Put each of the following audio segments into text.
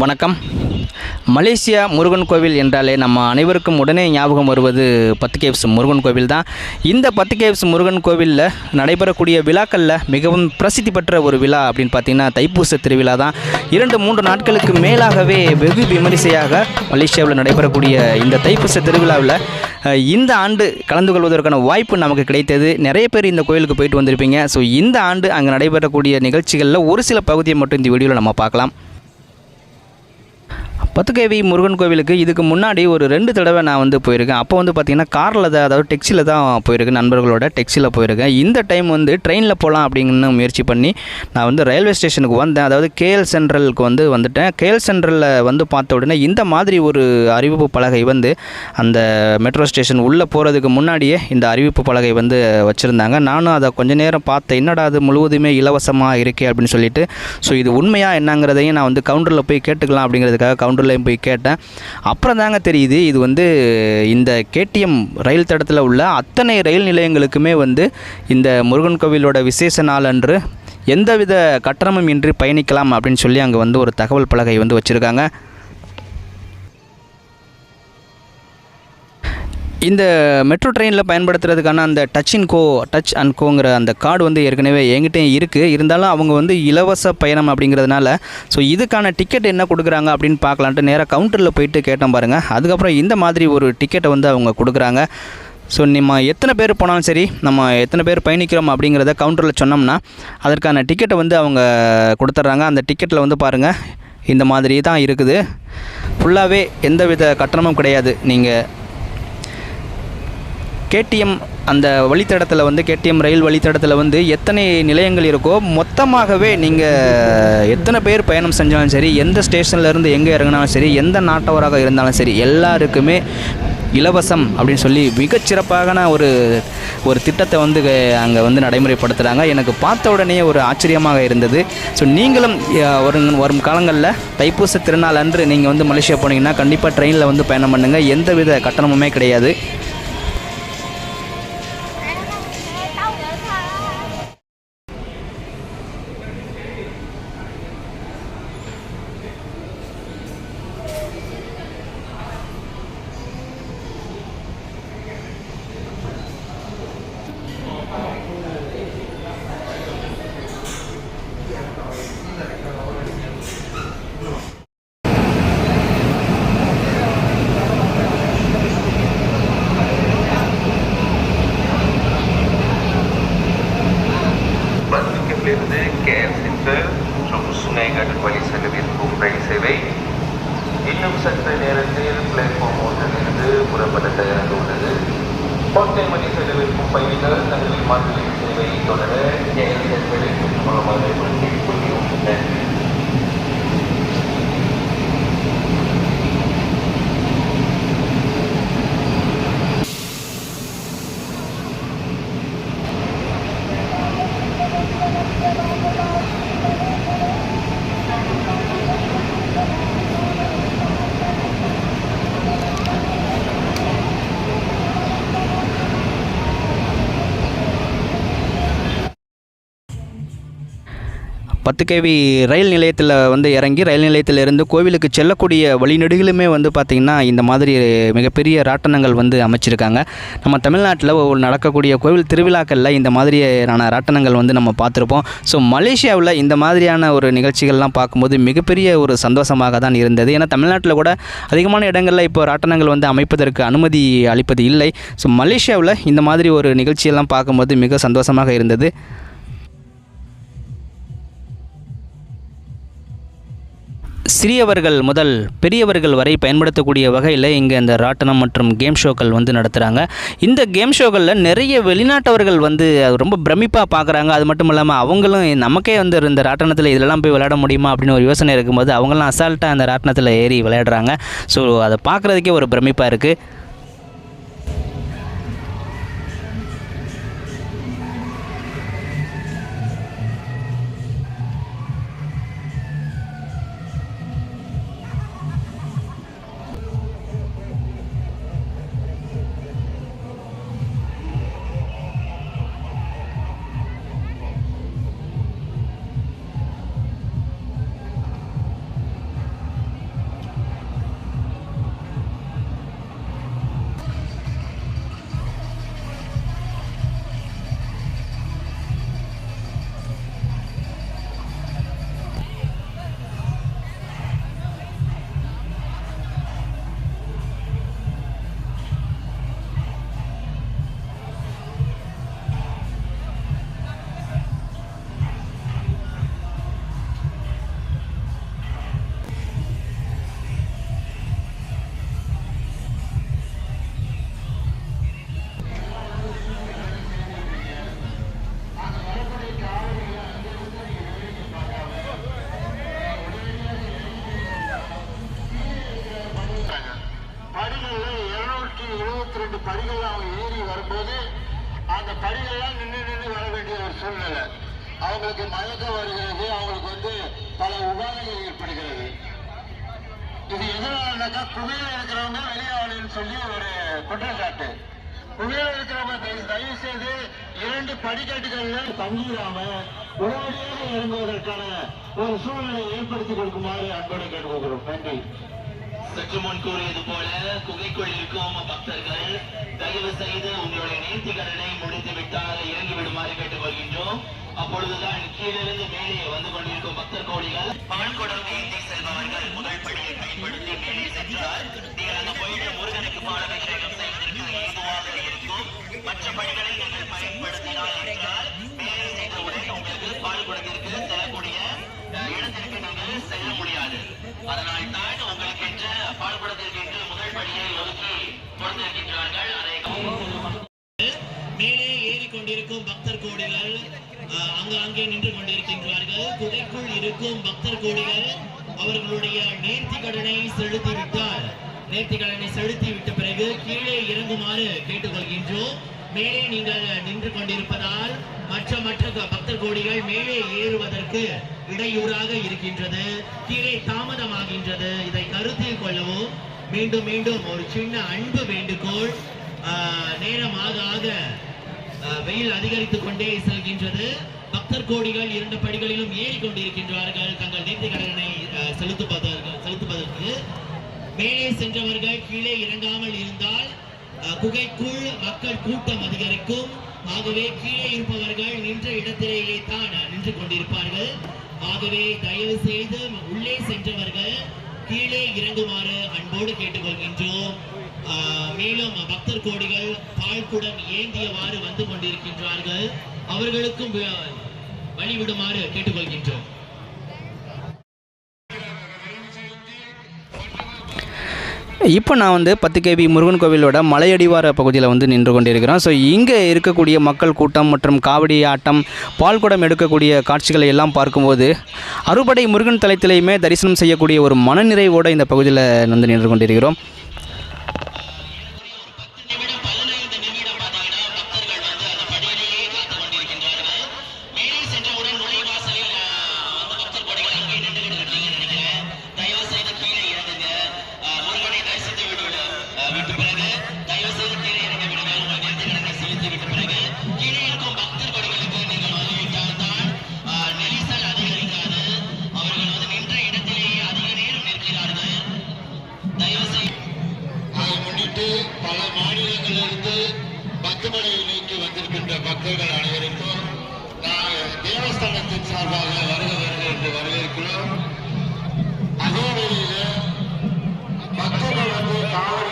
வணக்கம். மலேசியா முருகன் கோவில் என்றாலே நம்ம அனைவருக்கும் உடனே ஞாபகம் வருவது பத்து கேவ்ஸ் முருகன் கோவில் தான். இந்த பத்து கேவ்ஸ் முருகன் கோவிலில் நடைபெறக்கூடிய விழாக்களில் மிகவும் பிரசித்தி பெற்ற ஒரு விழா அப்படின்னு பார்த்தீங்கன்னா தைப்பூச திருவிழா தான். இரண்டு மூன்று நாட்களுக்கு மேலாகவே வெகு விமரிசையாக மலேசியாவில் நடைபெறக்கூடிய இந்த தைப்பூச திருவிழாவில் இந்த ஆண்டு கலந்து கொள்வதற்கான வாய்ப்பு நமக்கு கிடைத்தது. நிறைய பேர் இந்த கோயிலுக்கு போயிட்டு வந்திருப்பீங்க. ஸோ இந்த ஆண்டு அங்கே நடைபெறக்கூடிய நிகழ்ச்சிகளில் ஒரு சில பகுதியை மட்டும் இந்த வீடியோவில் நம்ம பார்க்கலாம். பத்துக்கேவி முருகன் கோவிலுக்கு இதுக்கு முன்னாடி ஒரு ரெண்டு தடவை நான் வந்து போயிருக்கேன். அப்போ வந்து பார்த்திங்கன்னா காரில் தான் அதாவது டெக்ஸியில் தான் போயிருக்கேன் நண்பர்களோட டெக்ஸியில் போயிருக்கேன். இந்த டைம் வந்து ட்ரெயினில் போகலாம் அப்படின்னு முயற்சி பண்ணி நான் வந்து ரயில்வே ஸ்டேஷனுக்கு வந்தேன். அதாவது கேஎல் சென்ட்ரலுக்கு வந்து வந்துட்டேன். கேஎல் சென்ட்ரலில் வந்து பார்த்த உடனே இந்த மாதிரி ஒரு அறிவிப்பு பலகை வந்து அந்த மெட்ரோ ஸ்டேஷன் உள்ளே போகிறதுக்கு முன்னாடியே இந்த அறிவிப்பு பலகை வந்து வச்சுருந்தாங்க. நானும் அதை கொஞ்ச நேரம் பார்த்தேன் என்னடா அது முழுவதுமே இலவசமாக இருக்கே அப்படின்னு சொல்லிட்டு ஸோ இது உண்மையாக என்னங்கிறதையும் நான் வந்து கவுண்டரில் போய் கேட்டுக்கலாம் அப்படிங்கிறதுக்காக கவுண்டர் கவுண்டர்லையும் போய் கேட்டேன். அப்புறம் தாங்க தெரியுது இது வந்து இந்த கேடிஎம் ரயில் தடத்தில் உள்ள அத்தனை ரயில் நிலையங்களுக்குமே வந்து இந்த முருகன் கோவிலோட விசேஷ நாள் அன்று எந்தவித கட்டணமும் இன்றி பயணிக்கலாம் அப்படின்னு சொல்லி அங்கே வந்து ஒரு தகவல் பலகை வந்து வச்சுருக்காங்க. இந்த மெட்ரோ ட்ரெயினில் பயன்படுத்துறதுக்கான அந்த touch in go touch and கோங்கிற அந்த கார்டு வந்து ஏற்கனவே என்கிட்டயும் இருக்குது இருந்தாலும் அவங்க வந்து இலவச பயணம் அப்படிங்கிறதுனால ஸோ இதுக்கான டிக்கெட் என்ன கொடுக்குறாங்க அப்படின்னு பார்க்கலான்ட்டு நேராக கவுண்டரில் போயிட்டு கேட்டோம் பாருங்கள் அதுக்கப்புறம் இந்த மாதிரி ஒரு டிக்கெட்டை வந்து அவங்க கொடுக்குறாங்க. ஸோ நம்ம எத்தனை பேர் போனாலும் சரி நம்ம எத்தனை பேர் பயணிக்கிறோம் அப்படிங்கிறத கவுண்டரில் சொன்னோம்னா அதற்கான டிக்கெட்டை வந்து அவங்க கொடுத்துட்றாங்க. அந்த டிக்கெட்டில் வந்து பாருங்கள் இந்த மாதிரி தான் இருக்குது. ஃபுல்லாகவே எந்தவித கட்டணமும் கிடையாது. நீங்கள் கேடிஎம் அந்த வழித்தடத்தில் வந்து கேடிஎம் ரயில் வழித்தடத்தில் வந்து எத்தனை நிலையங்கள் இருக்கோ மொத்தமாகவே நீங்கள் எத்தனை பேர் பயணம் செஞ்சாலும் சரி எந்த ஸ்டேஷன்லேருந்து எங்கே இறங்கினாலும் சரி எந்த நாட்டவராக இருந்தாலும் சரி எல்லாருக்குமே இலவசம் அப்படின்னு சொல்லி மிகச்சிறப்பான ஒரு ஒரு திட்டத்தை வந்து அங்கே வந்து நடைமுறைப்படுத்துகிறாங்க எனக்கு பார்த்த உடனே ஒரு ஆச்சரியமாக இருந்தது. ஸோ நீங்களும் வரும் வரும் காலங்களில் தைப்பூச திருநாள் அன்று நீங்கள் வந்து மலேசியா போனீங்கன்னா கண்டிப்பாக ட்ரெயினில் வந்து பயணம் பண்ணுங்கள் எந்தவித கட்டணமுமே கிடையாது. கோட்டை மணி செலவிற்கும் பயணிகள் தங்கள் சேவையை தொடர கேஎல் சென்டரில் மூலமாக கேட்டுக்கொள்கிறோம் பத்து கேவி ரயில் நிலையத்தில் வந்து இறங்கி ரயில் நிலையத்திலிருந்து கோவிலுக்கு செல்லக்கூடிய வழிநெடுகளுமே வந்து பார்த்திங்கன்னா இந்த மாதிரி மிகப்பெரிய ராட்டனங்கள் வந்து அமைச்சிருக்காங்க. நம்ம தமிழ்நாட்டில் ஒரு நடக்கக்கூடிய கோவில் திருவிழாக்களில் இந்த மாதிரியான ராட்டனங்கள் வந்து நம்ம பார்த்துருப்போம் ஸோ மலேசியாவில் இந்த மாதிரியான ஒரு நிகழ்ச்சிகள்லாம் பார்க்கும்போது மிகப்பெரிய ஒரு சந்தோஷமாக தான் இருந்தது. ஏன்னா தமிழ்நாட்டில் கூட அதிகமான இடங்களில் இப்போ ராட்டனங்கள் வந்து அமைப்பதற்கு அனுமதி அளிப்பது இல்லை. ஸோ மலேசியாவில் இந்த மாதிரி ஒரு நிகழ்ச்சியெல்லாம் பார்க்கும்போது மிக சந்தோஷமாக இருந்தது. சிறியவர்கள் முதல் பெரியவர்கள் வரை பயன்படுத்தக்கூடிய வகையில் இங்கே இந்த ராட்டனம் மற்றும் கேம் ஷோக்கள் வந்து நடத்துகிறாங்க இந்த கேம் ஷோக்களில் நிறைய வெளிநாட்டவர்கள் வந்து அது ரொம்ப பிரமிப்பாக பார்க்குறாங்க அது மட்டும் இல்லாமல் அவங்களும் நமக்கே வந்து இந்த ராட்டனத்தில் இதெல்லாம் போய் விளையாட முடியுமா அப்படின்னு ஒரு யோசனை இருக்கும்போது அவங்களாம் அசால்ட்டாக அந்த ராட்டனத்தில் ஏறி விளையாடுறாங்க. ஸோ அதை பார்க்குறதுக்கே ஒரு பிரமிப்பாக இருக்குது சூழ்நிலை அவங்களுக்கு மயக்கம் வருகிறது அவங்களுக்கு வந்து பல உபாதைகள் ஏற்படுகிறது. இது எதனாலனாக்கா புகையில இருக்கிறவங்க வெளியாகலன்னு சொல்லி ஒரு குற்றச்சாட்டு. புகையில இருக்கிறவங்க தயவு- தயவு செய்து இரண்டு படிக்கட்டுகள்ல தங்கிடாம உடனடியாக இறங்குவதற்கான ஒரு சூழ்நிலை ஏற்படுத்தி கொடுக்குமாறு அன்போடு கேட்டுக்கொள்கிறோம். நன்றி. சற்று முன் கூறியது போல குகைக்குள் இருக்கும் பக்தர்கள் தயவு செய்து உங்களுடைய நேர்த்திகடனை முடித்து விட்டால் இறங்கி விடுமாறு கேட்டுக்கொள்கின்றோம். அப்பொழுதுதான் கீழிருந்து மேலே வந்து கொண்டிருக்கும் பக்தர் கோடிகள் பால்குடம் ஏந்தி செல்பவர்கள் முதல் படியை பயன்படுத்தி மேலே சென்றால் நீங்கள் அந்த கோயிலில் முருகனுக்கு பாலாபிஷேகம் செய்வதற்கு ஏதுவாக இருக்கும். மற்ற படிகளை நீங்கள் பயன்படுத்தினால் என்றால் கோடிகள் அஹ், அங்கு அங்கே நின்று கொண்டிருக்கின்றார்கள். குகைக்குள் இருக்கும் பக்தர் கோடிகள் அவர்களுடைய நேர்த்தி கடனை செலுத்திவிட்டால் நேர்த்தி கடனை செலுத்தி விட்ட பிறகு கீழே இறங்குமாறு கேட்டுக்கொள்கின்றோம். மேலே நீங்கள் நின்று கொண்டிருப்பதால் மற்ற மற்ற பக்தர் கோடிகள் மேலே ஏறுவதற்கு இடையூறாக இருக்கின்றது. கீழே தாமதமாகின்றது. இதை கருத்தில் கொள்ளவும் மீண்டும் மீண்டும் ஒரு சின்ன அன்பு வேண்டுகோள் நேரமாக ஆக வெயில் அதிகரித்துக் கொண்டே செல்கின்றது. பக்தர் கோடிகள் இரண்டு படிகளிலும் ஏறி கொண்டிருக்கின்றார்கள். தங்கள் நேர்த்தி கடனை ஆஹ், செலுத்துவதற்கு செலுத்துவதற்கு. மேலே சென்றவர்கள் கீழே இறங்காமல் இருந்தால் குகைக்குள் மக்கள் கூட்டம் அதிகரிக்கும். ஆகவே கீழே இருப்பவர்கள் நின்ற இடத்திலேயே தான் நின்று கொண்டிருப்பார்கள். ஆகவே தயவு செய்து உள்ளே சென்றவர்கள் கீழே இறங்குமாறு அன்போடு கேட்டுக்கொள்கின்றோம். மேலும் பக்தர் கோடிகள் பால்குடம் ஏந்தியவாறு வந்து கொண்டிருக்கின்றார்கள். அவர்களுக்கும் வழிவிடுமாறு கேட்டுக்கொள்கின்றோம். இப்போ நான் வந்து பத்து கேபி முருகன் கோவிலோட மலையடிவார பகுதியில் வந்து நின்று கொண்டிருக்கிறோம். ஸோ இங்கே இருக்கக்கூடிய மக்கள் கூட்டம் மற்றும் காவடி ஆட்டம் பால்குடம் எடுக்கக்கூடிய காட்சிகளை எல்லாம் பார்க்கும்போது அறுபடை முருகன் தலத்திலையுமே தரிசனம் செய்யக்கூடிய ஒரு மனநிறைவோடு இந்த பகுதியில் வந்து நின்று கொண்டிருக்கிறோம். என்று அதே வேளையில பக்தர்கள் வந்து காவல்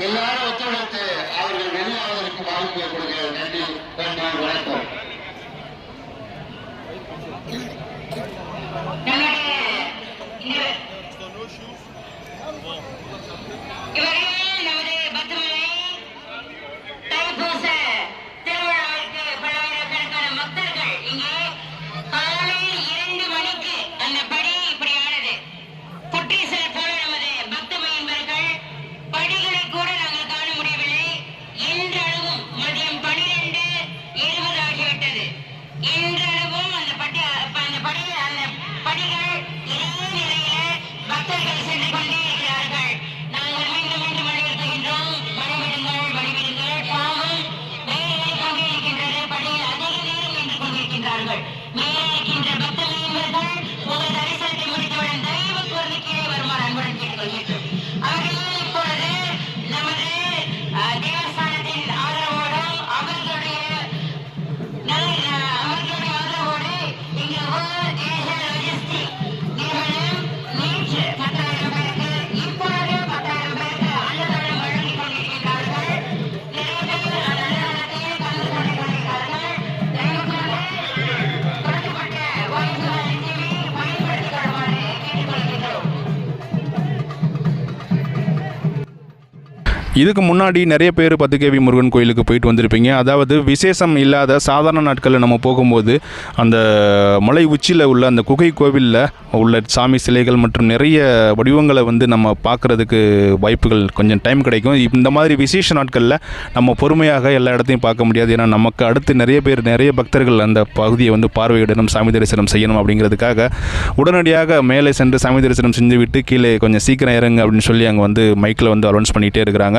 எல்லாரும் ஒத்துழைத்து அவர்கள் வெளியாவதற்கு வாய்ப்பு ஏற்படுகிறது நன்றி நன்றி வணக்கம். இவரே இதுக்கு முன்னாடி நிறைய பேர் பத்துக்கேவி முருகன் கோயிலுக்கு போயிட்டு வந்திருப்பீங்க. அதாவது விசேஷம் இல்லாத சாதாரண நாட்களில் நம்ம போகும்போது அந்த மலை உச்சியில் உள்ள அந்த குகை கோவிலில் உள்ள சாமி சிலைகள் மற்றும் நிறைய வடிவங்களை வந்து நம்ம பார்க்குறதுக்கு வாய்ப்புகள் கொஞ்சம் டைம் கிடைக்கும். இந்த மாதிரி விசேஷ நாட்களில் நம்ம பொறுமையாக எல்லா இடத்தையும் பார்க்க முடியாது. ஏன்னா நமக்கு அடுத்து நிறைய பேர் நிறைய பக்தர்கள் அந்த பகுதியை வந்து பார்வையிடணும் சாமி தரிசனம் செய்யணும் அப்படிங்கிறதுக்காக உடனடியாக மேலே சென்று சாமி தரிசனம் செஞ்சுவிட்டு கீழே கொஞ்சம் சீக்கிரம் இறங்க அப்படின்னு சொல்லி அங்கே வந்து மைக்கில் வந்து அலௌன்ஸ் பண்ணிகிட்டே இருக்கிறாங்க.